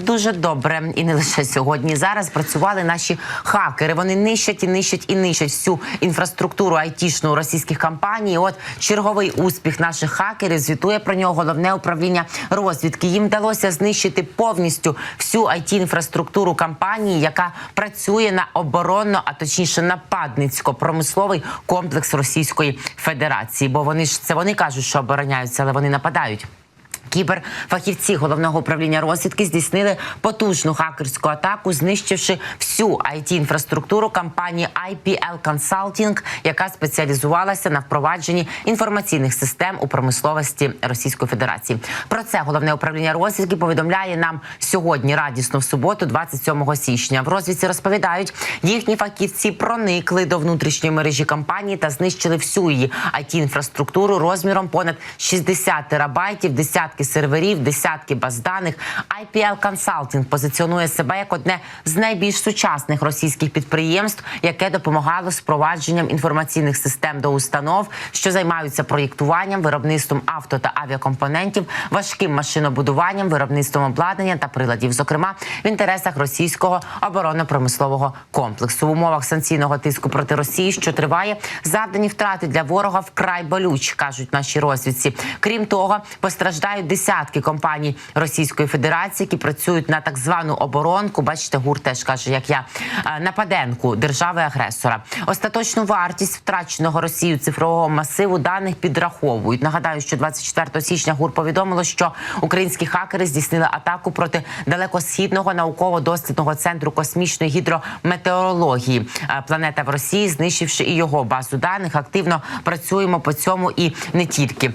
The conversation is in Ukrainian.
Дуже добре, і не лише сьогодні. Зараз працювали наші хакери. Вони нищать і нищать і нищать всю інфраструктуру айтішну російських компаній. От черговий успіх наших хакерів звітує про нього головне управління розвідки. Їм вдалося знищити повністю всю it інфраструктуру компанії, яка працює на оборонно, а точніше нападницько-промисловий комплекс Російської Федерації. Бо вони ж це вони кажуть, що обороняються, але вони нападають. Кіберфахівці головного управління розвідки здійснили потужну хакерську атаку, знищивши всю it інфраструктуру компанії IPL Consulting, яка спеціалізувалася на впровадженні інформаційних систем у промисловості Російської Федерації. Про це головне управління розвідки повідомляє нам сьогодні радісно в суботу, 27 січня. В розвідці розповідають, їхні фахівці проникли до внутрішньої мережі компанії та знищили всю її it інфраструктуру розміром понад 60 терабайтів, десятки серверів, десятки баз даних. IPL Consulting позиціонує себе як одне з найбільш сучасних російських підприємств, яке допомагало з інформаційних систем до установ, що займаються проєктуванням, виробництвом авто та авіакомпонентів, важким машинобудуванням, виробництвом обладнання та приладів, зокрема в інтересах російського оборонно-промислового комплексу в умовах санкційного тиску проти Росії, що триває, завдані втрати для ворога вкрай болючі, кажуть наші розвідці. Крім того, постраждають десятки компаній Російської Федерації, які працюють на так звану оборонку. Бачите, гур теж каже, як я е, нападенку держави-агресора. Остаточну вартість втраченого Росією цифрового масиву даних підраховують. Нагадаю, що 24 січня ГУР повідомило, що українські хакери здійснили атаку проти далекосхідного науково-дослідного центру космічної гідрометеорології е, планета в Росії, знищивши і його базу даних. Активно працюємо по цьому і не тільки.